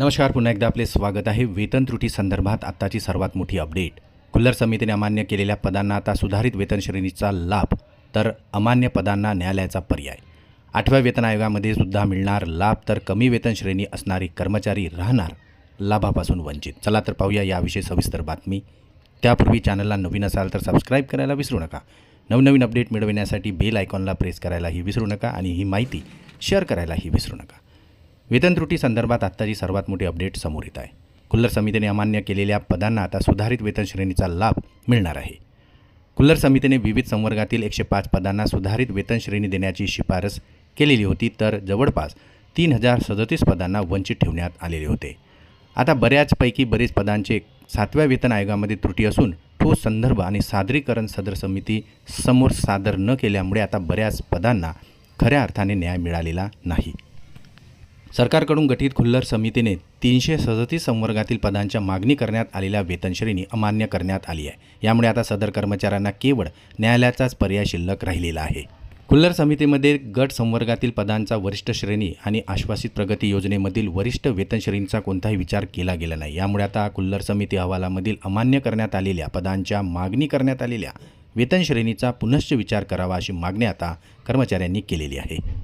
नमस्कार पुन्हा एकदा आपले स्वागत आहे. वेतन त्रुटी संदर्भात आत्ताची सर्वात मोठी अपडेट. खुल्लर समितीने अमान्य केलेल्या पदांना आता सुधारित वेतन श्रेणीचा लाभ तर अमान्य पदांना न्यायालयाचा पर्याय. आठव्या वेतन आयोगामध्ये सुद्धा मिळणार लाभ तर कमी वेतन श्रेणी असणारे कर्मचारी राहणार लाभापासून वंचित. चला तर पाहूया याविषयी सविस्तर बातमी. त्यापूर्वी चॅनलला नवीन असाल तर सबस्क्राईब करायला विसरू नका. नवनवीन अपडेट मिळविण्यासाठी बेल आयकॉनला प्रेस करायलाही विसरू नका आणि ही माहिती शेअर करायलाही विसरू नका. वेतन त्रुटी संदर्भात आत्ताची सर्वात मोठी अपडेट समोर येत आहे. कुल्लर समितीने अमान्य केलेल्या पदांना आता सुधारित वेतन श्रेणीचा लाभ मिळणार आहे. कुल्लर समितीने विविध संवर्गातील एकशे पाच पदांना सुधारित वेतन श्रेणी देण्याची शिफारस केलेली होती तर जवळपास तीन हजार सदतीस पदांना वंचित ठेवण्यात आलेले होते. आता बऱ्याचपैकी बरेच पदांचे सातव्या वेतन आयोगामध्ये त्रुटी असून ठोस संदर्भ आणि सादरीकरण सदर समिती समोर सादर न केल्यामुळे आता बऱ्याच पदांना खऱ्या अर्थाने न्याय मिळालेला नाही. सरकारकडून गठीत खुल्लर समितीने तीनशे सदतीस संवर्गातील पदांच्या मागणी करण्यात आलेल्या वेतनश्रेणी अमान्य करण्यात आली आहे. यामुळे आता सदर कर्मचाऱ्यांना केवळ न्यायालयाचाच पर्याय शिल्लक राहिलेला आहे. खुल्लर समितीमध्ये गट संवर्गातील पदांचा वरिष्ठ श्रेणी आणि आश्वासित प्रगती योजनेमधील वरिष्ठ वेतनश्रेणीचा कोणताही विचार केला गेला नाही. यामुळे आता खुल्लर समिती अहवालामधील अमान्य करण्यात आलेल्या पदांच्या मागणी करण्यात आलेल्या वेतन श्रेणीचा पुनश्च विचार करावा अशी मागणी आता कर्मचाऱ्यांनी केलेली आहे.